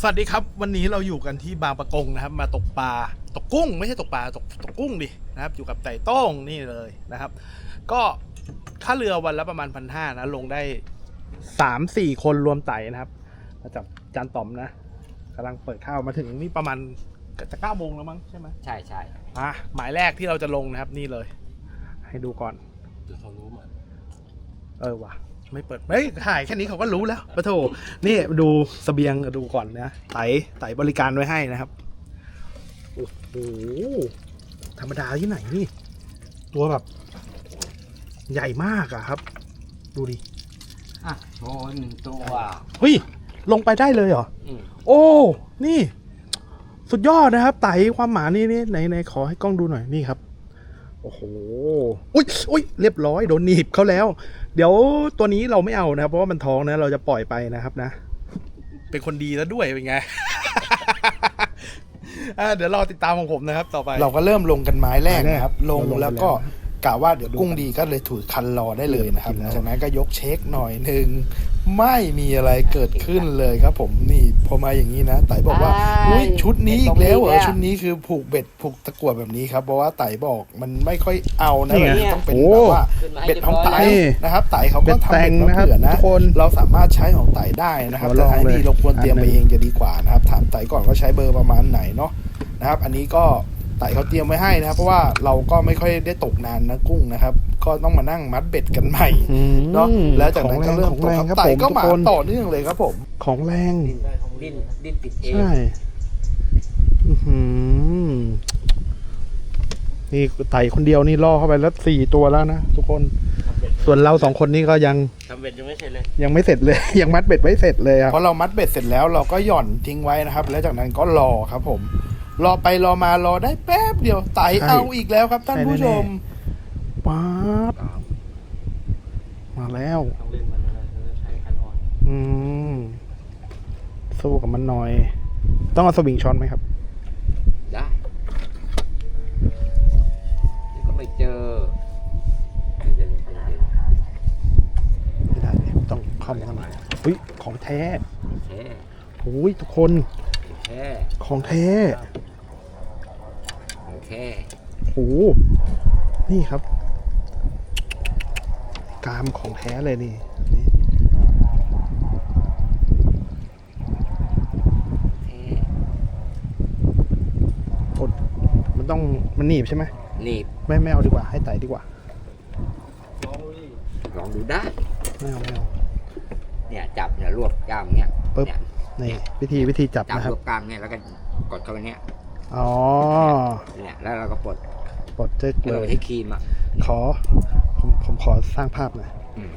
สวัสดีครับ วันนี้เราอยู่กันที่บางปะกงนะครับ มาตกปลาตกกุ้ง ไม่ใช่ตกปลาตกตกกุ้งดินะครับ อยู่กับไต่โต้งนี่เลยนะครับ ก็ค่าเรือวันละประมาณพันห้านะ ลงได้สามสี่คนรวมไต่นะครับมาจากจานต่อมนะกำลังเปิดข้าวมาถึงนี่ประมาณจะเก้าโมงแล้วมั้งใช่ไหมใช่ใช่อะหมายแรกที่เราจะลงนะครับนี่เลย ให้ดูก่อนเขารู้หมดเออว่ะ ไม่เปิดเฮ้ยถ่ายแค่นี้เขาก็รู้แล้วปะโถนี่ดูเสบียงดูก่อนนะไต่ไต่บริการไว้ให้นะครับโอ้โหธรรมดาที่ไหนนี่ ตัวแบบ ใหญ่มากอะครับ ดูดิอะโชว์หนึ่งตัวเฮ้ยลงไปได้เลยเหรอ อืมโอ้ นี่ สุดยอดนะครับ ไต่ความหมานี่นี่ไหนไหนขอให้กล้องดูหน่อยนี่ครับ โอ้โห อุ้ยอุ้ยเรียบร้อยโดนหนีบเขาแล้ว เดี๋ยวตัวนี้เราไม่เอานะครับ เพราะว่ามันท้องนะ เราจะปล่อยไปนะครับนะ เป็นคนดีแล้วด้วยเป็นไง อะเดี๋ยวรอติดตามของผมนะครับ ต่อไป เราก็เริ่มลงกันไม้แรกนะครับ ลงเราลงไปแล้วก็ แล้วกะว่าเดี๋ยวกุ้งดีก็เลยถูกคันรอได้เลยนะครับจากนั้นก็ยกเช็คหน่อยหนึ่งไม่มีอะไรเกิดขึ้นเลยครับผมนี่พอมาอย่างนี้นะไต่บอกว่าอุ้ยชุดนี้อีกแล้วเหรอชุดนี้คือผูกเบ็ดผูกตะกั่วแบบนี้ครับ เพราะว่าไต่บอกมันไม่ค่อยเอานะนี่ไงแบบนี้ต้องเป็นโอ้แบบว่าขึ้นมาให้เบ็ดของไต่รียบร้อยนี่นะครับ ไต่เขาเบ็ก็ดทำแต่เบ็งดมานะครับเผื่อนะทุกคนเราสามารถใช้ของไต่ได้นะครับขอลแต่องท้ายเลยนี้เราควรเตรียมอันไปหนึ่งเองจะดีกว่านะครับ ถามไต่ก่อนว่าใช้เบอร์ประมาณไหนเนาะนะครับ อันนี้ก็ ไต่เขาเตรียมไว้ให้นะครับ เพราะว่าเราก็ไม่ค่อยได้ตกนานนะกุ้งนะครับ ก็ต้องมานั่งมัดเบ็ดกันใหม่อืมเนาะแล้วจากนั้นก็เริ่มของตกแรงคครัรับบไต่ผมก็ทุกมาคนต่อเนื่องเลยครับผม ของแรงดิ้นดิ้นติดเองใช่อื้อหือนี่ไต่คนเดียวนี่ล่อเข้าไปแล้วสี่ตัวแล้วนะทุกคน ส่วนเราสองคนนี่ก็ยังทำเบ็ดยังไม่เสร็จเลย ยังไม่เสร็จเลย ยังมัดเบ็ดไม่เสร็จเลยครับพอเรามัดเบ็ดเสร็จแล้วเราก็หย่อนทิ้งไว้นะครับ แล้วจากนั้นก็รอครับผม รอไปรอมารอได้แป๊บเดียวไต่เอาอีกแล้วครับท่านผู้ชม ป๊าดมาแล้ว ต้องเล่นมันนะใช้คันอ่อน อืม สู้กับมันหน่อย ต้องเอาสวิงช้อนไหมครับ ได้นี่ก็ไม่เจอเดี๋ยวๆไม่ได้เลยต้องเข้ามาข้างในอุ้ย ของแท้ๆแท้โอ้ยทุกคนแท้ของแท้ แท้โอ้นี่ครับกรามของแท้เลยนี่นี่แท้กดมันต้องมันหนีบใช่ไหมหนีบ ไม่ไม่เอาดีกว่า ให้ไต่ดีกว่า ลองดูได้ ไม่เอาไม่เอาเนี่ยจับเนี่ยรวบกล้ามเนี้ยปึ๊บเนี่ยนี่วิธีวิธีจับจับนะครัรบวบกล้ามเนี่ยแล้วก็กดเข้าไปเนี้ย อ๋อเนี่ยแล้วเราก็ปลดปลดเจ๊กเอเลอยที่ครีมอะขอผมผมขอสร้างภาพหน่อยอืม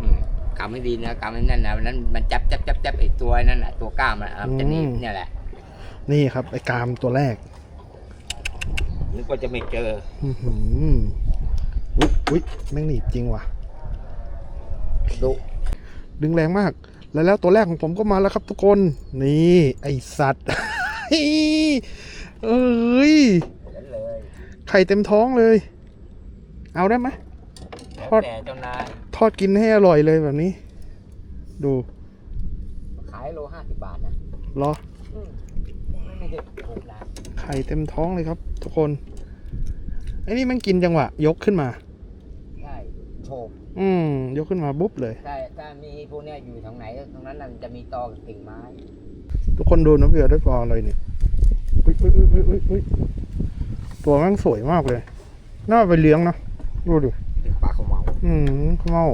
อืมกำไม่ดีนะกำไม่แน่นนะวันนั้นมันจับจับจับจับไอ้ตัวนั่นแหละตัวกล้ามมันอะมันจะหนีบเนี่ยแหละนี่ครับไอ้กรามตัวแรก นึกว่าจะไม่เจออื้อหืออุ๊ยอุ๊ยแม่งหนีบจริงว่ะ ดุดึงแรงมาก แล้วแล้วตัวแรกของผมก็มาแล้วครับทุกคน นี่ ไอสัตว์ เอ้ยนั่นเลยไข่เต็มท้องเลย เอาได้ไหมแล้วทอดแต่เจ้านายทอดกินให้อร่อยเลยแบบนี้ ดู ขายโลห้าสิบบาทนะรออืมไม่ได้ถูกนะไข่เต็มท้องเลยครับ ทุกคนไอ้นี่มันกินจังหวะ ยกขึ้นมาใช่โฉบอืมยกขึ้นมาบุ๊บเลยถ้าถ้ามีพวกเนี้ยอยู่ทางไหนตรงนั้นน่ะมันจะมีตอกับกิ่งไม้ ทุกคนดูนะเบียร์ได้ปลาอะไรเนี่ยอุ๊ยอุ๊ยอุ๊ยอุ๊ยอุ๊ยอุ๊ยตัวแม่งสวยมากเลย น่าไปเลี้ยงเนอะดูดิเป็นปลาขาวเมา อืมข้าวเมา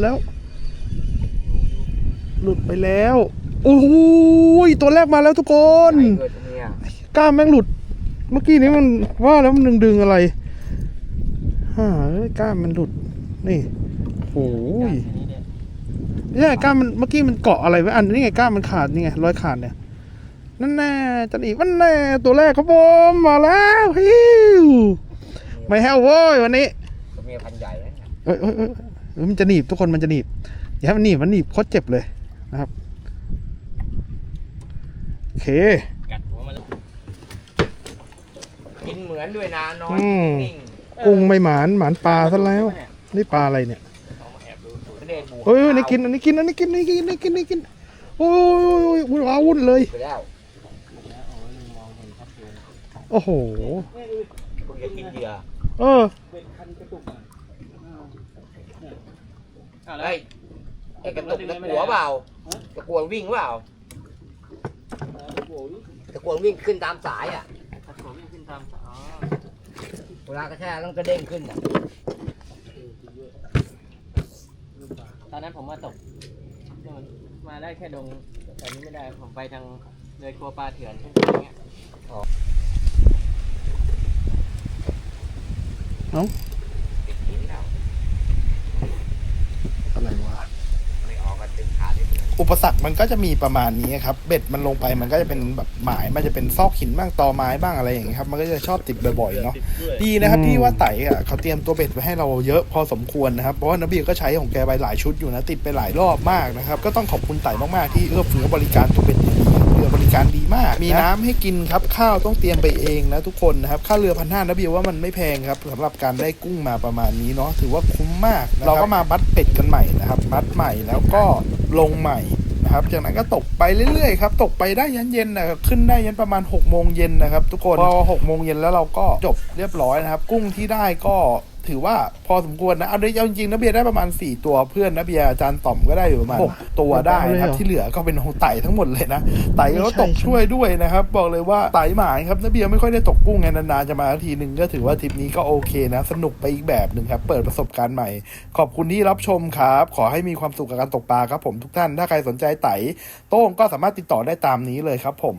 แล้ว หลุดไปแล้วโอ้โหยตัวแรกมาแล้วทุกคนไอ้เกิดเนี่ยกล้ามแม่งหลุด เมื่อกี้นี้มันว่าแล้วมันดึงดึงๆอะไรฮ่าเอ้ยกล้ามมันหลุด นี่โอ้ ยไม่ใช่กล้ามมันเมื่อกี้มันเกาะอะไรไว้อันนี้ไงกล้ามมันขาดนี่ไงรอยขาดเนี่ยนั่นแน่จันอีวันแน่ตัวแรกครับผมมาแล้วฮิวไม่แห้วโว้ยวันนี้ตัวเมียพันธุ์ใหญ่นะเอ้ยเอ้ยเอ้ยเอ้ยมันจะหนีบทุกคนมันจะหนีบอย่าให้มันหนีบมันหนีบโคตรเจ็บเลยนะครับโอเคกัดหัวมันกินเหมือนด้วยนะนอนอืมนิ่งกุ้งไม่หมานหมานปลาซะแล้วนี่ปลาอะไรเนี่ย เฮ้ยอันนี้กินอันนี้กินอันนี้กินอันนี้กินอันนี้กินอันนี้กินโอ้ยวุ่นวาวุ่นเลย ไปแล้วโอ้โหมึงจะกินเหยื่อเออเฮ้ไอ้กระตุกตะกัวเปล่าตะกัววิ่งเปล่าตะกัววิ่งขึ้นตามสายอะเวลากระแทกแล้วมันก็เด้งขึ้นอะ ตอนนั้นผมมาตกนู่นมาได้แค่ดงแต่นี้ไม่ได้ผมไปทางเลยครัวปลาเถื่อนขึ้นไปอย่างเงี้ยอะไรวะ ไม่ออกกันตึงขาเลย อุปสรรคมันก็จะมีประมาณนี้ครับเบ็ดมันลงไปมันก็จะเป็นแบบหมายมันจะเป็นซอกหินบ้างตอไม้บ้างอะไรอย่างเงี้ยครับมันก็จะชอบติดบ่อยๆเนาะดีนะครับที่ว่าไต่อะเขาเตรียมตัวเบ็ดไว้ให้เราเยอะพอสมควรนะครับเพราะว่านาบีก็ใช้ของแกไปหลายชุดอยู่นะติดไปหลายรอบมากนะครับก็ต้องขอบคุณไต่มากๆที่เอื้อเฟื้อบริการตัวเบ็ดอย่างนี้ค รับเรือบริการดีมาก มีน้ำให้กินครับ ข้าวต้องเตรียมไปเองนะทุกคนนะครับ ค่าเรือพันห้านาบีว่ามันไม่แพงครับสำหรับการได้กุ้งมาประมาณนี้เนาะถือว่าคุ้มมากนะครับเราก็มาบัดเป็ดกันใหม่นะครับ บัดใหม่แล้วก็ลงใหม่นะครับจากนั้นก็ตกไปเรื่อยๆครับตกไปได้ยันเย็นนะครับขึ้นได้ยันประมาณ6กโมงเย็นนะครับ ทุกคนพอหกโมงเย็นแล้วเราก็จบเรียบร้อยนะครับ กุ้งที่ได้ก็ ถือว่าพอสมควรนะ เอาด้วยเอาจริงๆนะเบียร์ได้ประมาณ 4 ตัวเพื่อนนะเบียร์อาจารย์ต่อมก็ได้อยู่ประมาณหกตัวได้นะครับ ที่เหลือก็เป็นของไต่ทั้งหมดเลยนะ ไต่ก็ตกช่วยด้วยนะครับ บอกเลยว่าไต่หมายครับนะเบียร์ไม่ค่อยได้ตกกุ้งไงนานๆจะมาทีหนึ่งก็ถือว่าทริปนี้ก็โอเคนะ สนุกไปอีกแบบหนึ่งครับ เปิดประสบการณ์ใหม่ ขอบคุณที่รับชมครับ ขอให้มีความสุขกับการตกปลาครับผมทุกท่าน ถ้าใครสนใจไต่โต้งก็สามารถติดต่อได้ตามนี้เลยครับผม